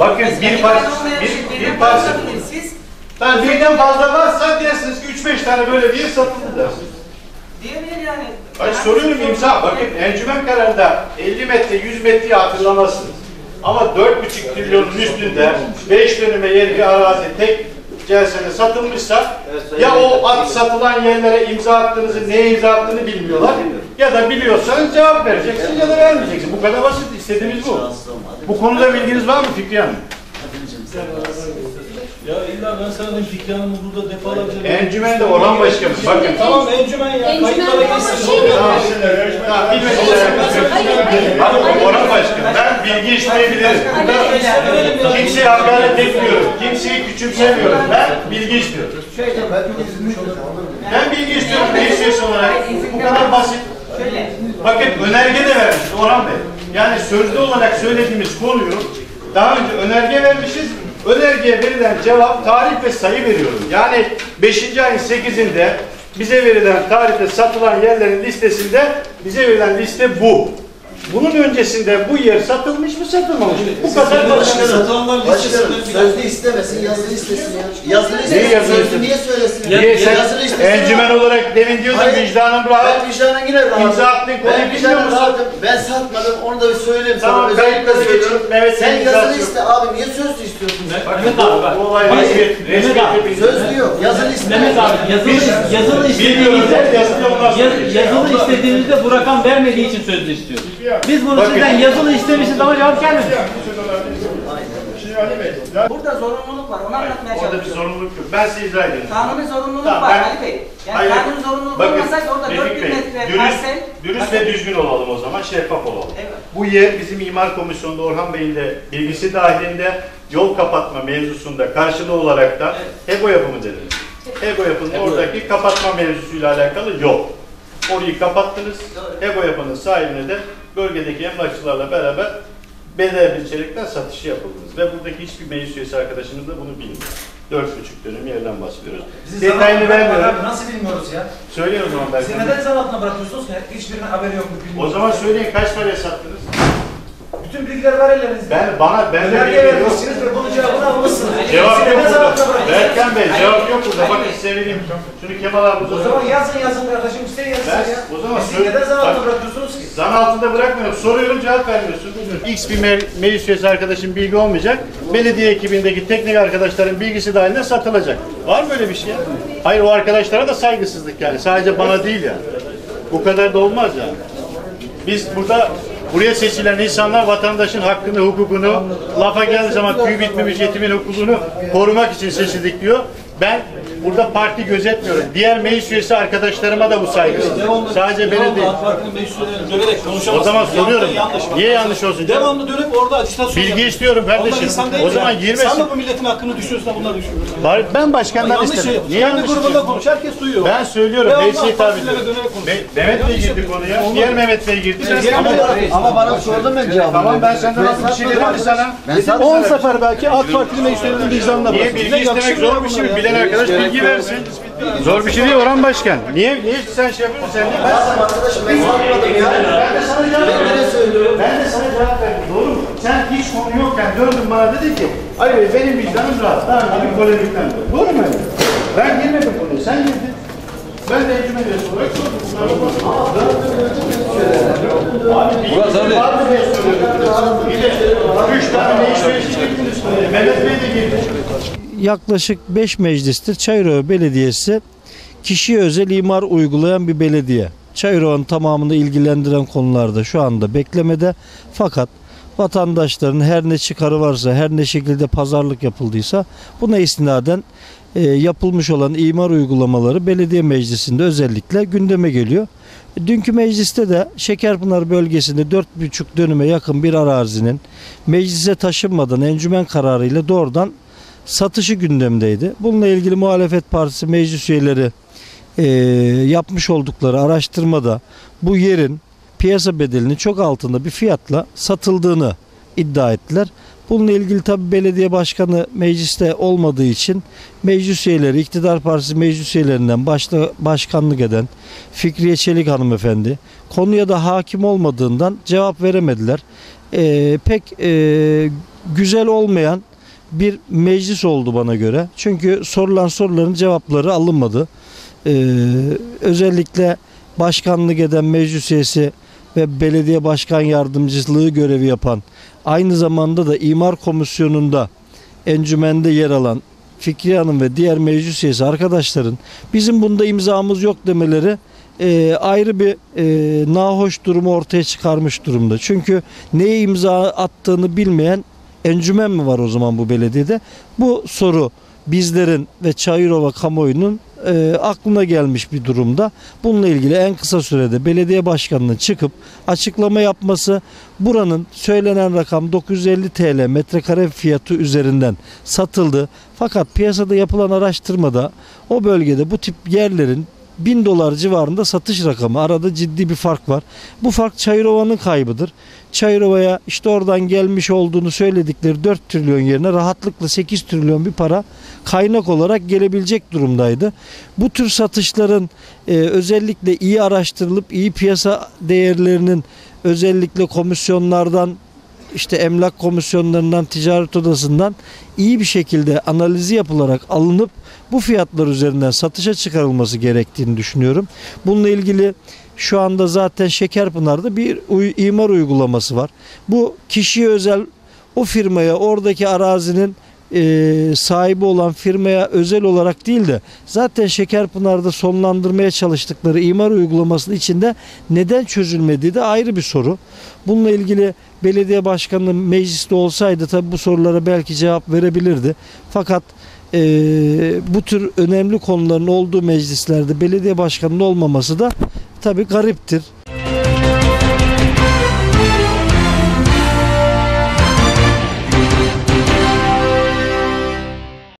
Bakın, bir parça- bir- bir parça- Yani birden fazla varsa dersiniz ki 3-5 tane böyle bir satıldı dersiniz. diyebilir yani. Ay Yani soruyorum imza. Bakın encümen kararında 50 metre 100 metreyi hatırlamazsınız. Ama 4,5 trilyonun üstünde 5 dönüme yer bir arazi tek celsede satılmışsa ya o at satılan yerlere imza attığınızı neye imza attığını bilmiyorlar ya da biliyorsanız cevap vereceksin ya da vermeyeceksin. Bu kadar basit. istediğimiz bu. Bu konuda bilginiz var mı Fikri Hanım? Ya illa ben sana dedim Fikri Hanım'ı burada defalarca... Encümende Orhan Başkanım. Bakın. Tamam encümen ya. Encümen Kayıtlara ama geçsin. şey. Tamam. Tamam, bilmediler. Bakın Orhan Başkanım, ben bilgi isteyebilirim. Kimseye hakaret etmiyorum, kimseyi küçümsemiyorum. Ben bilgi istiyorum. Ben bilgi istiyorum meclis olarak. Bu kadar basit. Şöyle. Bakın önerge de vermişiz Orhan Bey. Yani sözlü olarak söylediğimiz konuyu daha önce önerge vermişiz. Önergeye verilen cevap tarih ve sayı veriyoruz. Yani 5. ayın 8'inde bize verilen tarihte satılan yerlerin listesinde bize verilen liste bu. Bunun öncesinde bu yer satılmış mı satılmamış mı? Bu kadar basit. Satılanlar Başkanım listesinde... sözlü istemesin, yazılı istesin ya. Yazılı istesin, yazılı sözlü istesin? niye söylesin? Niye sen yazılı istesin. encümen olarak demin diyordun Hayır. vicdanım rahat. Ben vicdanen yine rahatım. İmza attığın konuyu Ben bilmiyor vicdanen musun? rahatım. Ben satmadım, onu da bir söyleyeyim Tamam, sana. Özellikle kayıtları söylüyorum. geçin. Mehmet Sen Bey'in yazılı imzası iste abi, niye sözlü istiyorsun? Bakın bu, bu olay bir Sözlü yok, yazılı iste. Mehmet abi yazılı, yazılı Bilmiyorum, istediğimizde yazılı ondan sonra yaz- yazılı istediğimizde bu rakam vermediği için sözlü istiyoruz. Biz bunu Bakın. sizden yazılı istemişiz ama cevap gelmedi. Burada zorunluluk var. Onu anlatmaya Orada bir çalışıyorum. sorumluluk yok. Ben size izah edeyim. Kanuni zorunluluk Tamam, var ben- Ali Bey. Yani Hayır, kanuni zorunluluk bakın, olmasaydı orada Refik 4000 Bey, metre dürüst, parsel. dürüst ve düzgün olalım o zaman, şeffaf olalım. Evet. Bu yer bizim imar komisyonunda Orhan Bey'in de bilgisi dahilinde yol kapatma mevzusunda karşılığı olarak da HEGO yapımı dediniz. HEGO yapının oradaki kapatma mevzusuyla alakalı yok. Orayı kapattınız. HEGO yapının sahibine de bölgedeki emlakçılarla beraber bedel biçerekten satışı yapıldınız. Ve buradaki hiçbir meclis üyesi arkadaşımız da bunu bilmiyor. Dört buçuk dönüm yerden bahsediyoruz. Detayını vermiyorum. Nasıl bilmiyoruz ya? Söyleyin o zaman Siz belki. neden zan altına bırakıyorsunuz ki? Hiçbirinin haberi yok. O zaman söyleyin kaç paraya sattınız? Bütün bilgiler var ellerinizde. Ben bana ben de Önerge bilgi yok. vermişsiniz ve bunun cevabını almışsınız. Cevap Siz yok Berkan Bey cevap yok burada. Bakın size vereyim. Şunu Kemal abi O zaman yazın yazın kardeşim isteyin yazın Ben- ya. o zaman Siz neden zan altına Bak- bırakıyorsunuz ki? Zan altında bırakmıyorum. Soruyorum cevap vermiyorsun. X bir me- meclis üyesi arkadaşın bilgi olmayacak. Belediye ekibindeki teknik arkadaşların bilgisi dahilinde satılacak. Var mı böyle bir şey? Hayır o arkadaşlara da saygısızlık yani. Sadece bana değil yani. Bu kadar da olmaz yani. Biz burada buraya seçilen insanlar vatandaşın hakkını, hukukunu, lafa geldiği zaman tüy bitmemiş yetimin hukukunu korumak için seçildik diyor. Ben burada parti gözetmiyorum. Diğer meclis üyesi arkadaşlarıma da bu saygısızlık. Sadece benim değil. AK Parti'nin meclis üyelerine dönerek konuşamazsınız. O zaman soruyorum. Yanlış. Niye yanlış olsun? Devamlı dönüp orada acitasyon Bilgi yapıyorsun. istiyorum kardeşim. O zaman girmesin. Sen de bu milletin hakkını düşüyorsun da bunlar düşüyor. Bari Ben başkandan yanlış şey istedim. Niye Kendi yanlış grubunda istiyorum? konuş. Herkes duyuyor. Ben söylüyorum. Devamlı Meclise hitap partilere ediyorum. dönerek konuş. Me- Mehmet Bey girdi yapıyorsun. konuya. Diğer Mehmet Bey girdi. Diğer Ama, bana sordun ben cevabını. tamam ben senden nasıl bir şey dedim mi sana? Ben 10 satmadım. sefer belki AK Partili meclis üyelerinin vicdanına Niye bırakın. bilgi istemek zor bir şey mi? Bilen arkadaş bilgi versin. Zor bir şey değil Orhan Başkan. Niye niye sen şey yapıyorsun sen? Ben Tamam arkadaşım ben satmadım ya. ben de sana cevap verdim. Ben de sana cevap verdim. Doğru mu? Sen hiç konu yokken döndün bana dedin ki Ali Bey benim vicdanım rahat. Daha önce bir polemikten dolayı. Doğru mu? Ben girmedim konuya. Sen girdin. Ben de encümen üyesi olarak sordum. Olmaz. Abi üç tane üyesi girdiniz. Mehmet Bey de girdi. Yaklaşık 5 meclistir Çayırova Belediyesi kişiye özel imar uygulayan bir belediye. Çayırova'nın tamamını ilgilendiren konularda şu anda beklemede fakat vatandaşların her ne çıkarı varsa her ne şekilde pazarlık yapıldıysa buna istinaden e, yapılmış olan imar uygulamaları belediye meclisinde özellikle gündeme geliyor. Dünkü mecliste de Şekerpınar bölgesinde 4,5 dönüme yakın bir arazinin meclise taşınmadan encümen kararıyla doğrudan satışı gündemdeydi. Bununla ilgili muhalefet partisi meclis üyeleri e, yapmış oldukları araştırmada bu yerin piyasa bedelinin çok altında bir fiyatla satıldığını iddia ettiler. Bununla ilgili tabi belediye başkanı mecliste olmadığı için meclis üyeleri, iktidar partisi meclis üyelerinden başta başkanlık eden Fikriye Çelik hanımefendi konuya da hakim olmadığından cevap veremediler. e, pek e, güzel olmayan bir meclis oldu bana göre. Çünkü sorulan soruların cevapları alınmadı. E, özellikle başkanlık eden meclis üyesi ve belediye başkan yardımcılığı görevi yapan aynı zamanda da imar komisyonunda encümende yer alan Fikriye Hanım ve diğer meclis üyesi arkadaşların bizim bunda imzamız yok demeleri e, ayrı bir e, nahoş durumu ortaya çıkarmış durumda. Çünkü neye imza attığını bilmeyen encümen mi var o zaman bu belediyede? Bu soru bizlerin ve Çayırova kamuoyunun e, aklına gelmiş bir durumda. Bununla ilgili en kısa sürede belediye başkanının çıkıp açıklama yapması buranın söylenen rakam 950 TL metrekare fiyatı üzerinden satıldı. Fakat piyasada yapılan araştırmada o bölgede bu tip yerlerin 1000 dolar civarında satış rakamı. Arada ciddi bir fark var. Bu fark Çayırova'nın kaybıdır. Çayırova'ya işte oradan gelmiş olduğunu söyledikleri 4 trilyon yerine rahatlıkla 8 trilyon bir para kaynak olarak gelebilecek durumdaydı. Bu tür satışların e, özellikle iyi araştırılıp iyi piyasa değerlerinin özellikle komisyonlardan işte emlak komisyonlarından, ticaret odasından iyi bir şekilde analizi yapılarak alınıp bu fiyatlar üzerinden satışa çıkarılması gerektiğini düşünüyorum. Bununla ilgili şu anda zaten Şekerpınar'da bir imar uygulaması var. Bu kişiye özel o firmaya oradaki arazinin e, sahibi olan firmaya özel olarak değil de zaten Şekerpınar'da sonlandırmaya çalıştıkları imar uygulamasının içinde neden çözülmediği de ayrı bir soru. Bununla ilgili belediye başkanı mecliste olsaydı tabi bu sorulara belki cevap verebilirdi. Fakat e, bu tür önemli konuların olduğu meclislerde belediye başkanının olmaması da tabi gariptir.